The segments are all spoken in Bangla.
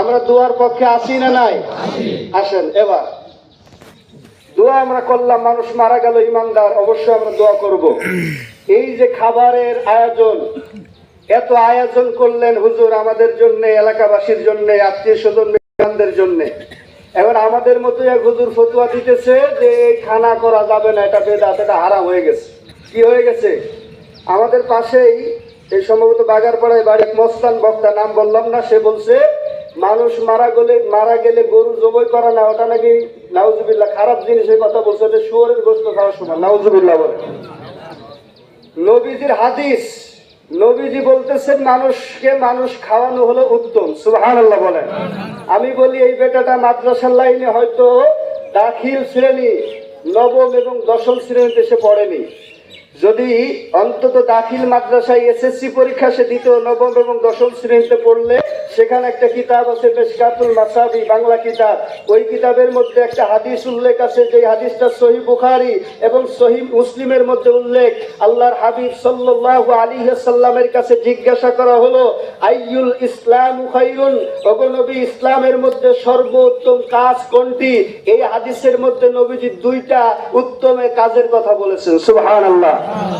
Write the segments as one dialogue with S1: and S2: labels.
S1: আমরা দোয়ার পক্ষে আসি না নাই? আসেন, এবার। দোয়া আমরা করলাম, মানুষ মারা গেল, ইমানদার, অবশ্যই আমরা দোয়া করব। এই যে খাবারের আয়োজন, এত আয়োজন করলেন হুজুর আমাদের জন্য, এলাকাবাসীর জন্য, আত্মীয় স্বজনদের জন্য। এবার আমাদের মতো এক হুজুর ফতুয়া দিতেছে যে, এই খানা করা যাবে না, এটা বেদাত, এটা হারাম হয়ে গেছে। কি হয়ে গেছে? আমাদের পাশেই, এই সম্ভবত বাগারপাড়ায় বাড়ির মস্তান বক্তা নাম বললাম না, সে বলছে মানুষ মারা গেলে মারা গেলে গরু জবই করা না, ওটা নাকি নাউজুবিল্লাহ খারাপ জিনিসের কথা বলছে ওটা শুয়োরের গোস্ত খাওয়ার সময়, নাউজুবিল্লাহ বলে। নবীজির হাদিস, নবীজি বলতেছেন, মানুষকে মানুষ খাওয়ানো হলো উত্তম। সুহান আল্লাহ বলেন। আমি বলি, এই বেটাটা মাদ্রাসার লাইনে হয়তো দাখিল শ্রেণি, নবম এবং দশম শ্রেণীতে সে পড়েনি। যদি অন্তত দাখিল মাদ্রাসায় এসএসসি পরীক্ষা সে দিত নবম এবং দশম শ্রেণীতে পড়লে, সেখানে একটা কিতাব আছে বেশকাতুল মাসাবি, বাংলা কিতাব। ওই কিতাবের মধ্যে একটা হাদিস উল্লেখ আছে, যে হাদিসটা সহি বুখারি এবং সহি মুসলিমের মধ্যে উল্লেখ। আল্লাহর হাবিব সাল্লাল্লাহু আলাইহি সাল্লামের কাছে জিজ্ঞাসা করা হলো, আইয়ুল ইসলাম খাইরুন? ওগো নবী, ইসলামের মধ্যে সর্বোত্তম কাজ কোনটি? এই হাদিসের মধ্যে নবীজি দুইটা উত্তম কাজের কথা বলেছেন। সুবহানাল্লাহ।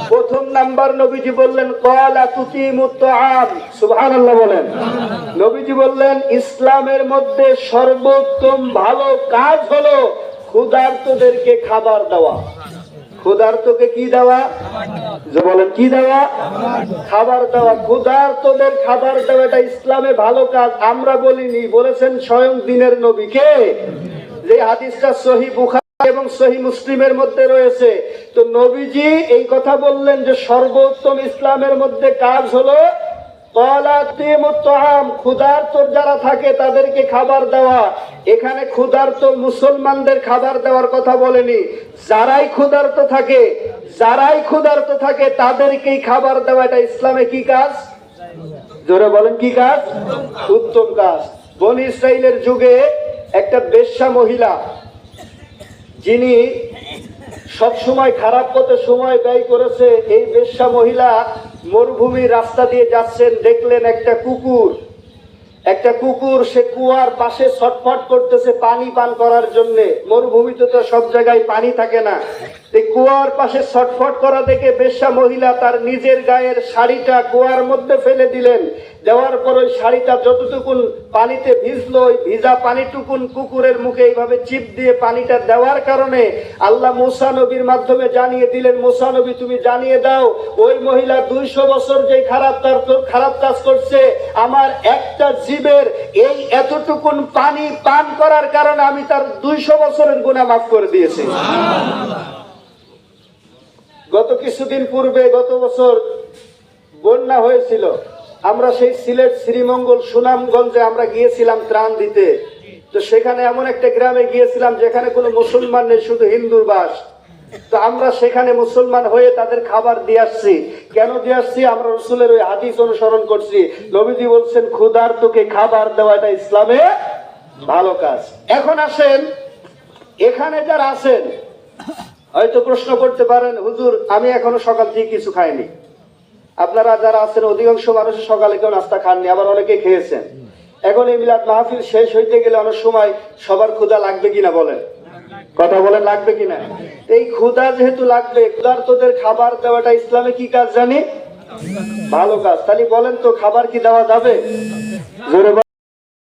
S1: প্রথম নাম্বার নবীজি বললেন, কলা তুকিমুত তাআম। সুবহানাল্লাহ বলেন। নবীজি বললেন, ইসলামের মধ্যে সর্বোত্তম ভালো কাজ হলো ক্ষুধার্তদেরকে খাবার দেওয়া। ক্ষুধার্তকে কি দেওয়া? যে বলেন, কি দেওয়া? খাবার দেওয়া। ক্ষুধার্তদের খাবার দেওয়া এটা ইসলামে ভালো কাজ। আমরা বলিনি, বলেছেন স্বয়ং দিনের নবীকে। যে হাদিসটা সহি বুখারী এবং সহি মুসলিমের মধ্যে রয়েছে। তো নবীজি এই কথা বললেন যে সর্বোত্তম ইসলামের মধ্যে কাজ হলো ক্ষুধার্ত যারা থাকে তাদেরকে খাবার দেওয়া। এখানে ক্ষুধার্ত মুসলমানদের খাবার দেওয়ার কথা বলেনি। যারাই ক্ষুধার্ত থাকে, যারাই ক্ষুধার্ত থাকে তাদেরকেই খাবার দেওয়া এটা ইসলামে কি কাজ? জোরে বলেন, কি কাজ? উত্তম কাজ। বন ইসরায়েলের যুগে একটা বেশ্যা মহিলা যিনি সবসময় খারাপ পথে সময় ব্যয় করেছে, এই বেশ্যা মহিলা মরুভূমির রাস্তা দিয়ে যাচ্ছেন, দেখলেন একটা কুকুর। একটা কুকুর, সে কুয়ার পাশে ছটফট করতেছে পানি পান করার জন্য। মরুভূমিতে তো সব জায়গায় পানি থাকে না। এই কুয়ার পাশে ছটফট করা দেখে বেশ্যা মহিলা তার নিজের গায়ের শাড়িটা কুয়ার মধ্যে ফেলে দিলেন। দেওয়ার পর ওই শাড়িটা যতটুকুন পানিতে ভিজলো, ওই ভিজা পানিটুকুন কুকুরের মুখে এইভাবে চিপ দিয়ে পানিটা দেওয়ার কারণে আল্লাহ মুসা নবীর মাধ্যমে জানিয়ে দিলেন, মুসা নবী, তুমি জানিয়ে দাও, ওই মহিলা দুইশো বছর যে খারাপ তার খারাপ কাজ করছে, আমার একটা জীবের এই এতটুকুন পানি পান করার কারণে আমি তার দুইশো বছরের গুণা মাফ করে দিয়েছি। গত কিছুদিন পূর্বে গত বছর বন্যা হয়েছিল। আমরা সেই সিলেট, শ্রীমঙ্গল, সুনামগঞ্জে আমরা গিয়েছিলাম ত্রাণ দিতে। তো সেখানে এমন একটা গ্রামে গিয়েছিলাম যেখানে কোনো মুসলমান নেই, শুধু হিন্দুর বাস। তো আমরা সেখানে মুসলমান হয়ে তাদের খাবার দিয়ে আসছি। কেন দিয়ে আসছি? আমরা রসুলের ওই হাদিস অনুসরণ করছি। নবীজি বলছেন, ক্ষুধার্তকে খাবার দেওয়া এটা ইসলামে ভালো কাজ। এখন আসেন, এখানে যারা আছেন, হয়তো প্রশ্ন করতে পারেন, হুজুর, আমি এখনও সকাল থেকে কিছু খাইনি। আপনারা যারা আছেন, অধিকাংশ মানুষ সকালে কেউ নাস্তা খাননি, আবার অনেকে খেয়েছেন। এখন এই মিলাদ মাহফিল শেষ হইতে গেলে অনেক সময় সবার ক্ষুধা লাগবে কিনা বলেন। কথা বলে লাগবে কিনা? এই ক্ষুদা যেহেতু লাগবে ক্ষুধার্তদের খাবার দেওয়াটা ইসলামে কি কাজ জানি? ভালো কাজ। তাহলে বলেন তো, খাবার কি দেওয়া যাবে।